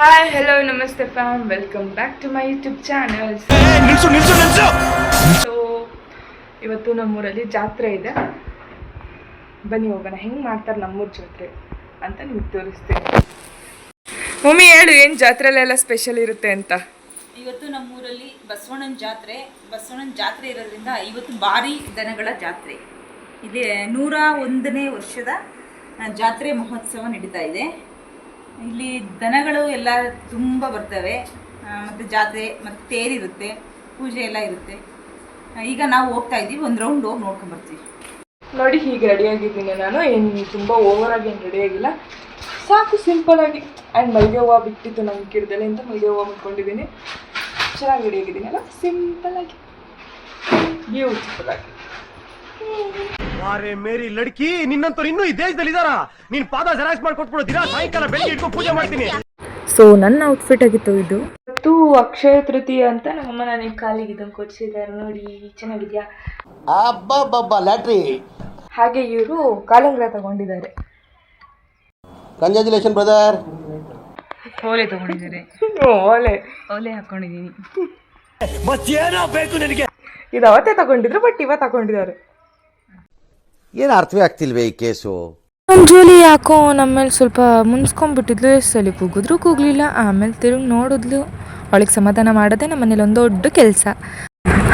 Hi hello ನಮಸ್ತೆ fam welcome back to my YouTube channel so ಇವತ್ತು ನಮ್ಮೂರಲ್ಲಿ ಜಾತ್ರೆ ಇದೆ. ಬನ್ನಿ ಹೋಗೋಣ. ಹೆಂಗೆ ಮಾಡ್ತಾರೆ ನಮ್ಮೂರ ಜಾತ್ರೆ ಅಂತ ನಿಮ್ಗೆ ತೋರಿಸ್ತೀನಿ. ಮಮ್ಮಿ ಹೇಳು ಏನು ಜಾತ್ರೆಲೆಲ್ಲ ಸ್ಪೆಷಲ್ ಇರುತ್ತೆ ಅಂತ? ಇವತ್ತು ನಮ್ಮೂರಲ್ಲಿ ಬಸವಣ್ಣನ ಜಾತ್ರೆ. ಬಸವಣ್ಣನ ಜಾತ್ರೆ ಇರೋದ್ರಿಂದ ಇವತ್ತು ಭಾರಿ ದನಗಳ ಜಾತ್ರೆ. ಇದೆ ನೂರ ಒಂದನೇ ವರ್ಷದ ಜಾತ್ರೆ ಮಹೋತ್ಸವ ನಡೀತಾ ಇದೆ. ಇಲ್ಲಿ ದನಗಳು ಎಲ್ಲ ತುಂಬ ಬರ್ತವೆ. ಮತ್ತು ಜಾತ್ರೆ, ಮತ್ತು ತೇರಿರುತ್ತೆ ಪೂಜೆ ಎಲ್ಲ ಇರುತ್ತೆ. ಈಗ ನಾವು ಹೋಗ್ತಾ ಇದ್ದೀವಿ, ಒಂದು ರೌಂಡ್ ಹೋಗಿ ನೋಡ್ಕೊಂಬರ್ತೀವಿ ನೋಡಿ, ಹೀಗೆ ರೆಡಿಯಾಗಿದ್ದೀನಿ ನಾನು. ಏನು ತುಂಬ ಓವರಾಗಿ ಏನು ರೆಡಿಯಾಗಿಲ್ಲ ಸಾಕು ಸಿಂಪಲ್ ಆಗಿ. ಆ್ಯಂಡ್ ಮಲ್ಲಿಗೆ ಹೂವು ಬಿಟ್ಟಿತ್ತು ನಂಗೆ ಗಿಡದಲ್ಲಿ ಅಂತ ಮಲ್ಲಿಗೆ ಹೂವು ಮುಟ್ಕೊಂಡಿದ್ದೀನಿ ಚೆನ್ನಾಗಿ ರೆಡಿಯಾಗಿದ್ದೀನಿ ಅಲ್ಲ? ಸಿಂಪಲ್ ಆಗಿ. ಬ್ಯೂಟಿಫುಲ್ ಆಗಿ. ಅರೆ ಮೇರಿ ಲಡ್ಕಿ ನಿನ್ನಂತವ್ರು ಇನ್ನೂ ಈ ದೇಶದಲ್ಲಿ ಇದಾರ ನೀನ್ ಪಾದ ಜೆರಾಕ್ಸ್ ಮಾಡ್ಕೊಟ್ಬಿಡು ದಿನ ಸಾಯಂಕಾಲ ಬೆಳಿಗ್ಗೆ ಇಟ್ಕೊಂಡು ಪೂಜೆ ಮಾಡ್ತೀನಿ. ಸೊ ನನ್ನ ಔಟ್ಫಿಟ್ ಆಗಿತ್ತು ಇದು. ಇವತ್ತು ಅಕ್ಷಯ ತೃತೀಯ ಅಂತ ನಮ್ಮಮ್ಮ ನನಗೆ ಕಾಲಿಗೆ ಇದನ್ನು ಕೊಚ್ಚಿದ್ದಾರೆ ನೋಡಿ ಚೆನ್ನಾಗಿದ್ಯಾ? ಅಬ್ಬಬ್ಬಬ್ಬ ಲ್ಯಾಟ್ರಿ. ಹಾಗೆ ಇವರು ಕಾಲಂಗ್ರ ತಗೊಂಡಿದ್ದಾರೆ. ಕಂಗ್ರ್ಯಾಚುಲೇಷನ್ ಬ್ರದರ್ ಓಲೆ ತಗೊಂಡಿದ್ದಾರೆ. ಓಲೆ. ಓಲೆ ಹಾಕೊಂಡಿದ್ದೀನಿ. ಮತ್ತೇನೋ ಬೇಕು ನಿನಗೆ ಇದು ಅವತ್ತೇ ತಗೊಂಡಿದ್ರು ಬಟ್ ಇವತ್ತು ತಗೊಂಡಿದ್ದಾರೆ. ಏನು ಅರ್ಥವೇ ಆಗ್ತಿಲ್ವೇ ಈ ಕೇಸು? ಜೋಲಿ ಯಾಕೋ ನಮ್ಮ ಮೇಲೆ ಸ್ವಲ್ಪ ಮುನ್ಸ್ಕೊಂಡ್ಬಿಟ್ಟಿದ್ಲು ಎಷ್ಟು ಸಲ ಕೂಗಿದ್ರು ಕೂಗ್ಲಿಲ್ಲ ಆಮೇಲೆ ತಿರುಗಿ ನೋಡಿದ್ಲು. ಅವಳಿಗೆ ಸಮಾಧಾನ ಮಾಡೋದೇ ನಮ್ಮ ಮನೇಲಿ ಒಂದು ದೊಡ್ಡ ಕೆಲಸ.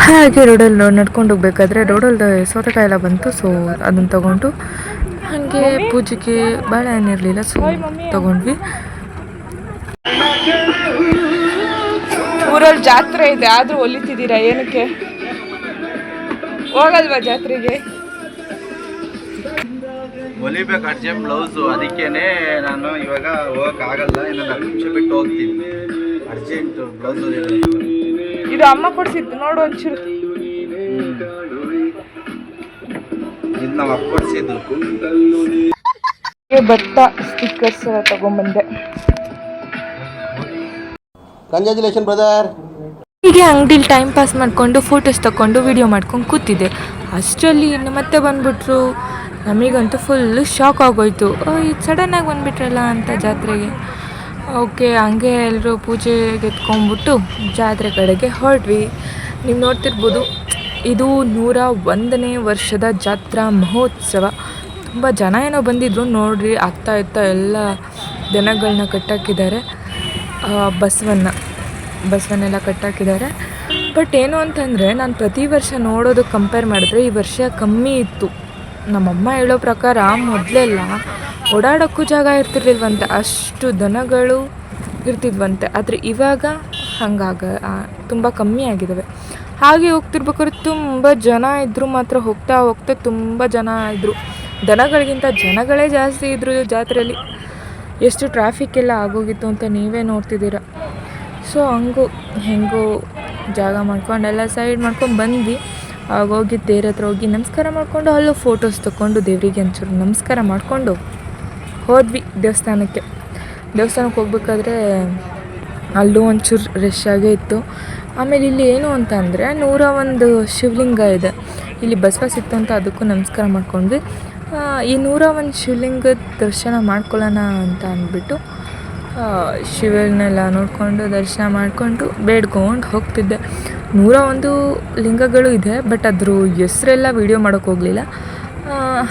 ಹಾಗೆ ರೋಡಲ್ಲಿ ನಡ್ಕೊಂಡು ಹೋಗ್ಬೇಕಾದ್ರೆ ರೋಡಲ್ಲಿ ಸೌತೆಕಾಯಿ ಎಲ್ಲ ಬಂತು ಸೊ ಅದನ್ನು ತಗೊಂಡು ಹಾಗೆ ಪೂಜೆಗೆ ಬಾಳೆಹಣ್ಣು ಇರಲಿಲ್ಲ ಸೊ ತಗೊಂಡ್ವಿ. ಊರಲ್ಲಿ ಜಾತ್ರೆ ಇದೆ ಆದರೂ ಹೊಲಿತಿದ್ದೀರಾ ಏನಕ್ಕೆ? ಹೋಗಲ್ವಾ ಜಾತ್ರೆಗೆ? ಹೊಲಿಬೇಕು ಅರ್ಜೆಂಟ್ ಬ್ಲೌಸು ಅದಕ್ಕೇನೆ ನಾನು ಇವಾಗ ಹೋಗಕ್ ಆಗಲ್ಲ. ಇನ್ನೊಂದು ಹತ್ತು ನಿಮಿಷ ಬಿಟ್ಟು ಹೋಗ್ತೀನಿ. ಅರ್ಜೆಂಟ್ ಬ್ಲೌಸ್ ಇದು ಅಮ್ಮ ಕೊಡ್ಸಿತ್ತು ನೋಡು ಒಂಚೂರು. ಇದು ನಾವು ಅಪ್ಪ ಕೊಡಿಸಿದ್ದು. ಭತ್ತ ಸ್ಟಿಕ್ಕರ್ಸ್ ಎಲ್ಲ ತಗೊಂಬಂದೆ. ಕಂಗ್ರ್ಯಾಚುಲೇಷನ್ ಬ್ರದರ್ ಹೀಗೆ ಅಂಗಡಿಲಿ ಟೈಮ್ ಪಾಸ್ ಮಾಡಿಕೊಂಡು ಫೋಟೋಸ್ ತಗೊಂಡು ವಿಡಿಯೋ ಮಾಡ್ಕೊಂಡು ಕೂತಿದ್ದೆ. ಅಷ್ಟರಲ್ಲಿ ಇನ್ನು ಮತ್ತೆ ಬಂದ್ಬಿಟ್ರು. ನಮಗಂತೂ ಫುಲ್ಲು ಶಾಕ್ ಆಗೋಯ್ತು. ಇದು ಸಡನ್ನಾಗಿ ಬಂದುಬಿಟ್ರಲ್ಲ ಅಂತ ಜಾತ್ರೆಗೆ. ಓಕೆ ಹಂಗೆ ಎಲ್ಲರೂ ಪೂಜೆಗೆ ಎತ್ಕೊಂಡ್ಬಿಟ್ಟು ಜಾತ್ರೆ ಕಡೆಗೆ ಹೊರಟ್ವಿ. ನೀವು ನೋಡ್ತಿರ್ಬೋದು, ಇದು ನೂರ ಒಂದನೇ ವರ್ಷದ ಜಾತ್ರಾ ಮಹೋತ್ಸವ. ತುಂಬ ಜನ ಏನೋ ಬಂದಿದ್ರು, ನೋಡ್ರಿ, ಆಗ್ತಾ ಇರ್ತಾ ಎಲ್ಲ ದನಗಳನ್ನ ಕಟ್ಟಾಕಿದ್ದಾರೆ. ಬಸವನ್ನ ಬಸವನ್ನೆಲ್ಲ ಕಟ್ಟಾಕಿದ್ದಾರೆ. ಬಟ್ ಏನು ಅಂತಂದರೆ, ನಾನು ಪ್ರತಿ ವರ್ಷ ನೋಡೋದು ಕಂಪೇರ್ ಮಾಡಿದ್ರೆ ಈ ವರ್ಷ ಕಮ್ಮಿ ಇತ್ತು. ನಮ್ಮಮ್ಮ ಹೇಳೋ ಪ್ರಕಾರ ಮೊದಲೆಲ್ಲ ಓಡಾಡೋಕ್ಕೂ ಜಾಗ ಇರ್ತಿರ್ಲಿಲ್ವಂತೆ, ಅಷ್ಟು ದನಗಳು ಇರ್ತಿದ್ವಂತೆ. ಆದರೆ ಇವಾಗ ಹಂಗಾಗ ತುಂಬ ಕಮ್ಮಿ ಆಗಿದ್ದಾವೆ ಹಾಗೆ ಹೋಗ್ತಿರ್ಬೇಕಾದ್ರೆ ತುಂಬ ಜನ ಇದ್ದರು ಮಾತ್ರ ಹೋಗ್ತಾ ಹೋಗ್ತಾ ತುಂಬ ಜನ ಇದ್ದರು ದನಗಳಿಗಿಂತ ಜನಗಳೇ ಜಾಸ್ತಿ ಇದ್ದರು ಜಾತ್ರೆಯಲ್ಲಿ. ಎಷ್ಟು ಟ್ರಾಫಿಕ್ ಎಲ್ಲ ಆಗೋಗಿತ್ತು ಅಂತ ನೀವೇ ನೋಡ್ತಿದ್ದೀರ. ಸೊ ಹಂಗೂ, ಹೆಂಗೋ ಜಾಗ ಮಾಡ್ಕೊಂಡು, ಎಲ್ಲ ಸೈಡ್ ಮಾಡ್ಕೊಂಡು ಬಂದ್ವಿ. ಆಗ ಹೋಗಿ ತೇರ ಹತ್ರ ಹೋಗಿ ನಮಸ್ಕಾರ ಮಾಡಿಕೊಂಡು ಅಲ್ಲೂ ಫೋಟೋಸ್ ತೊಗೊಂಡು ದೇವರಿಗೆ ಒಂಚೂರು ನಮಸ್ಕಾರ ಮಾಡಿಕೊಂಡು ಹೋದ್ವಿ ದೇವಸ್ಥಾನಕ್ಕೆ. ದೇವಸ್ಥಾನಕ್ಕೆ ಹೋಗ್ಬೇಕಾದ್ರೆ ಅಲ್ಲೂ ಒಂಚೂರು ರಶ್ ಆಗೇ ಇತ್ತು. ಆಮೇಲೆ ಇಲ್ಲಿ ಏನು ಅಂತ ಅಂದರೆ ನೂರ ಒಂದು ಶಿವಲಿಂಗ ಇದೆ. ಇಲ್ಲಿ ಬಸವ ಸಿಕ್ತು ಅಂತ ಅದಕ್ಕೂ ನಮಸ್ಕಾರ ಮಾಡ್ಕೊಂಡ್ವಿ. ಈ ನೂರ ಒಂದು ಶಿವಲಿಂಗದ ದರ್ಶನ ಮಾಡ್ಕೊಳ್ಳೋಣ ಅಂತ ಅಂದ್ಬಿಟ್ಟು ಶಿವನೆಲ್ಲ ನೋಡಿಕೊಂಡು ದರ್ಶನ ಮಾಡಿಕೊಂಡು ಬೇಡ್ಕೊಂಡು ಹೋಗ್ತಿದ್ದೆ. ನೂರ ಒಂದು ಲಿಂಗಗಳು ಇದೆ ಬಟ್ ಅದ್ರ ಹೆಸರೆಲ್ಲ ವೀಡಿಯೋ ಮಾಡೋಕ್ಕೆ ಹೋಗಲಿಲ್ಲ.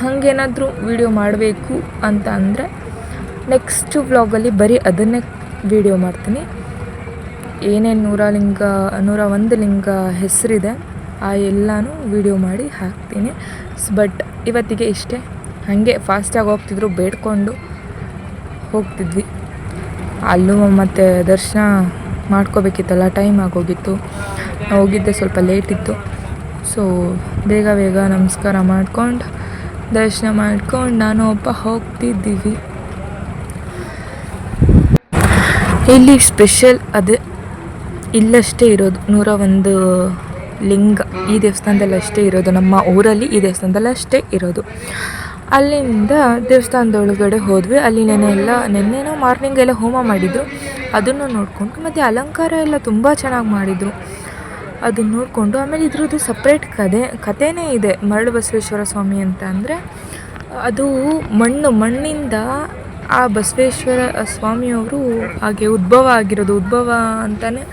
ಹಾಗೇನಾದರೂ ವೀಡಿಯೋ ಮಾಡಬೇಕು ಅಂತ ಅಂದರೆ ನೆಕ್ಸ್ಟು ವ್ಲಾಗಲ್ಲಿ ಬರೀ ಅದನ್ನೇ ವೀಡಿಯೋ ಮಾಡ್ತೀನಿ. ಏನೇನು ನೂರ ಲಿಂಗ, ನೂರ ಒಂದು ಲಿಂಗ ಹೆಸರಿದೆ, ಆ ಎಲ್ಲನೂ ವೀಡಿಯೋ ಮಾಡಿ ಹಾಕ್ತೀನಿ. ಬಟ್ ಇವತ್ತಿಗೆ ಇಷ್ಟೇ. ಹಾಗೆ ಫಾಸ್ಟಾಗಿ ಹೋಗ್ತಿದ್ರು, ಬೇಡ್ಕೊಂಡು ಹೋಗ್ತಿದ್ವಿ. ಅಲ್ಲೂ ಮತ್ತೆ ದರ್ಶನ ಮಾಡ್ಕೋಬೇಕಿತ್ತಲ್ಲ ಟೈಮ್ ಆಗೋಗಿತ್ತು. ಹೋಗಿದ್ದೆ ಸ್ವಲ್ಪ ಲೇಟ್ ಇತ್ತು. ಸೊ ಬೇಗ ಬೇಗ ನಮಸ್ಕಾರ ಮಾಡ್ಕೊಂಡು, ದರ್ಶನ ಮಾಡ್ಕೊಂಡು ನಾನು ಒಬ್ಬ ಹೋಗ್ತಿದ್ದೀವಿ. ಇಲ್ಲಿ ಸ್ಪೆಷಲ್ ಅದೇ ಇಲ್ಲಷ್ಟೇ ಇರೋದು, ನೂರ ಒಂದು ಲಿಂಗ ಈ ದೇವಸ್ಥಾನದಲ್ಲಿ ಅಷ್ಟೇ ಇರೋದು, ನಮ್ಮ ಊರಲ್ಲಿ ಈ ದೇವಸ್ಥಾನದಲ್ಲಿ ಅಷ್ಟೇ ಇರೋದು. ಅಲ್ಲಿಂದ ದೇವಸ್ಥಾನದ ಒಳಗಡೆ ಹೋದ್ವಿ. ಅಲ್ಲಿ ನೆನೆ ಎಲ್ಲ ನೆನ್ನೆನೋ ಮಾರ್ನಿಂಗ್ ಎಲ್ಲ ಹೋಮ ಮಾಡಿದ್ರು. ಅದನ್ನು ನೋಡಿಕೊಂಡು ಮತ್ತು ಅಲಂಕಾರ ಎಲ್ಲ ತುಂಬ ಚೆನ್ನಾಗಿ ಮಾಡಿದರು. ಅದನ್ನು ನೋಡಿಕೊಂಡು ಆಮೇಲೆ ಇದ್ರದ್ದು ಸಪ್ರೇಟ್ ಕತೆ ಕಥೆನೇ ಇದೆ. ಮರಳು ಬಸವೇಶ್ವರ ಸ್ವಾಮಿ ಅಂತ ಅಂದರೆ, ಅದು ಮಣ್ಣು, ಮಣ್ಣಿಂದ ಆ ಬಸವೇಶ್ವರ ಸ್ವಾಮಿಯವರು ಹಾಗೆ ಉದ್ಭವ ಆಗಿರೋದು, ಉದ್ಭವ ಅಂತಲೇ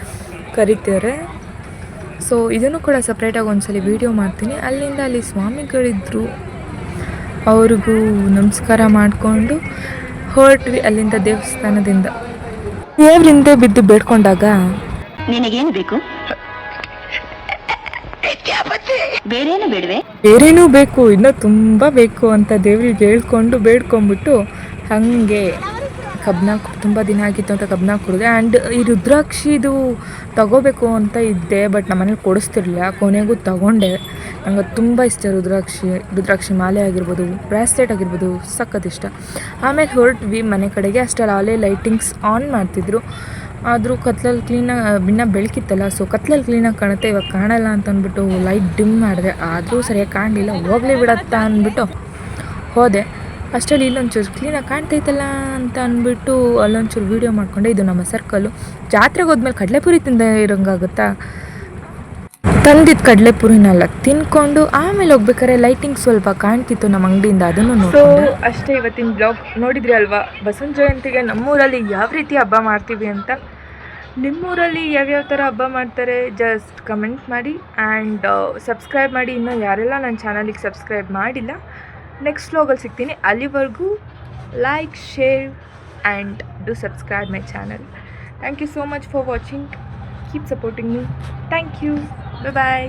ಕರೀತಾರೆ. ಸೊ ಇದನ್ನು ಕೂಡ ಸಪ್ರೇಟಾಗಿ ಒಂದ್ಸಲಿ ವೀಡಿಯೋ ಮಾಡ್ತೀನಿ. ಅಲ್ಲಿಂದ ಅಲ್ಲಿ ಸ್ವಾಮಿಗಳಿದ್ದರು ಅವ್ರಿಗೂ ನಮಸ್ಕಾರ ಮಾಡಿಕೊಂಡು ಹೊರಟ್ವಿ ಅಲ್ಲಿಂದ ದೇವಸ್ಥಾನದಿಂದ. ದೇವ್ರಿಂದ ಬಿದ್ದು ಬೇಡ್ಕೊಂಡಾಗ ನಿನಗೇನು ಬೇಕು? ಬೇರೇನು ಬೇಡವೆ? ಬೇರೇನೂ ಬೇಕು ಇನ್ನೂ ತುಂಬ ಬೇಕು ಅಂತ ದೇವ್ರಿಗೆ ಹೇಳ್ಕೊಂಡು ಬೇಡ್ಕೊಂಡ್ಬಿಟ್ಟು ಹಾಗೆ. ಕಬ್ನ ತುಂಬ ದಿನ ಆಗಿತ್ತು ಅಂತ ಕಬ್ನ ಕುಡಿದೆ. ಆ್ಯಂಡ್ ಈ ರುದ್ರಾಕ್ಷಿದು ತಗೋಬೇಕು ಅಂತ ಇದ್ದೆ ಬಟ್ ನಮ್ಮ ಮನೇಲಿ ಕೊಡಿಸ್ತಿರ್ಲಿಲ್ಲ. ಕೊನೆಗೂ ತಗೊಂಡೆ. ನಂಗೆ ತುಂಬ ಇಷ್ಟ ರುದ್ರಾಕ್ಷಿ ರುದ್ರಾಕ್ಷಿ ಮಾಲೆ ಆಗಿರ್ಬೋದು, ಬ್ರಾಸ್ಲೆಟ್ ಆಗಿರ್ಬೋದು, ಸಖತ್ ಇಷ್ಟ. ಆಮೇಲೆ ಹೊರಟ್ವಿ ಮನೆ ಕಡೆಗೆ. ಅಷ್ಟರಲ್ಲಿ ಆಲೇ ಲೈಟಿಂಗ್ಸ್ ಆನ್ ಮಾಡ್ತಿದ್ರು. ಆದರೂ ಕತ್ಲಲ್ಲಿ ಕ್ಲೀನಾಗಿ ಇನ್ನೂ ಬೆಳಕಿತ್ತಲ್ಲ ಸೊ ಕತ್ಲಲ್ಲಿ ಕ್ಲೀನಾಗಿ ಕಾಣುತ್ತೆ, ಇವಾಗ ಕಾಣಲ್ಲ ಅಂತ ಅಂದ್ಬಿಟ್ಟು ಲೈಟ್ ಡಿಮ್ ಮಾಡಿದೆ. ಆದರೂ ಸರಿಯಾಗಿ ಕಾಣಲಿಲ್ಲ. ಹೋಗಲಿ ಬಿಡತ್ತಾ ಅಂದ್ಬಿಟ್ಟು ಹೋದೆ. ಅಷ್ಟರಲ್ಲಿ ಇಲ್ಲೊಂಚೂರು ಕ್ಲೀನಾಗಿ ಕಾಣ್ತೈತಲ್ಲ ಅಂತ ಅಂದ್ಬಿಟ್ಟು ಅಲ್ಲೊಂಚೂರು ವೀಡಿಯೋ ಮಾಡಿಕೊಂಡೆ. ಇದು ನಮ್ಮ ಸರ್ಕಲ್ಲು ಜಾತ್ರೆಗೆ ಹೋದ್ಮೇಲೆ ಕಡಲೆಪುರಿ ತಿಂದ ಇರೋಂಗಾಗುತ್ತಾ? ತಂದಿದ್ದು ಕಡಲೆಪುರಿನೆಲ್ಲ ತಿನ್ಕೊಂಡು ಆಮೇಲೆ ಹೋಗ್ಬೇಕಾದ್ರೆ ಲೈಟಿಂಗ್ ಸ್ವಲ್ಪ ಕಾಣ್ತಿತ್ತು ನಮ್ಮ ಅಂಗಡಿಯಿಂದ ಅದನ್ನು ಸೊ ಅಷ್ಟೇ ಇವತ್ತಿನ ಬ್ಲಾಗ್ ನೋಡಿದ್ರಿ ಅಲ್ವಾ? ಬಸವನ ಜಯಂತಿಗೆ ನಮ್ಮೂರಲ್ಲಿ ಯಾವ ರೀತಿ ಹಬ್ಬ ಮಾಡ್ತೀವಿ ಅಂತ? ನಿಮ್ಮೂರಲ್ಲಿ ಯಾವ್ಯಾವ ಥರ ಹಬ್ಬ ಮಾಡ್ತಾರೆ? ಜಸ್ಟ್ ಕಮೆಂಟ್ ಮಾಡಿ. ಆ್ಯಂಡ್ ಸಬ್ಸ್ಕ್ರೈಬ್ ಮಾಡಿ. ಇನ್ನೂ ಯಾರೆಲ್ಲ ನನ್ನ ಚಾನಲಿಗೆ ಸಬ್ಸ್ಕ್ರೈಬ್ ಮಾಡಿಲ್ಲ ನೆಕ್ಸ್ಟ್ ವ್ಲಾಗಲ್ಲಿ ಸಿಗ್ತೀನಿ ಅಲ್ಲಿವರೆಗೂ like share and do subscribe my channel thank you so much for watching keep supporting me thank you bye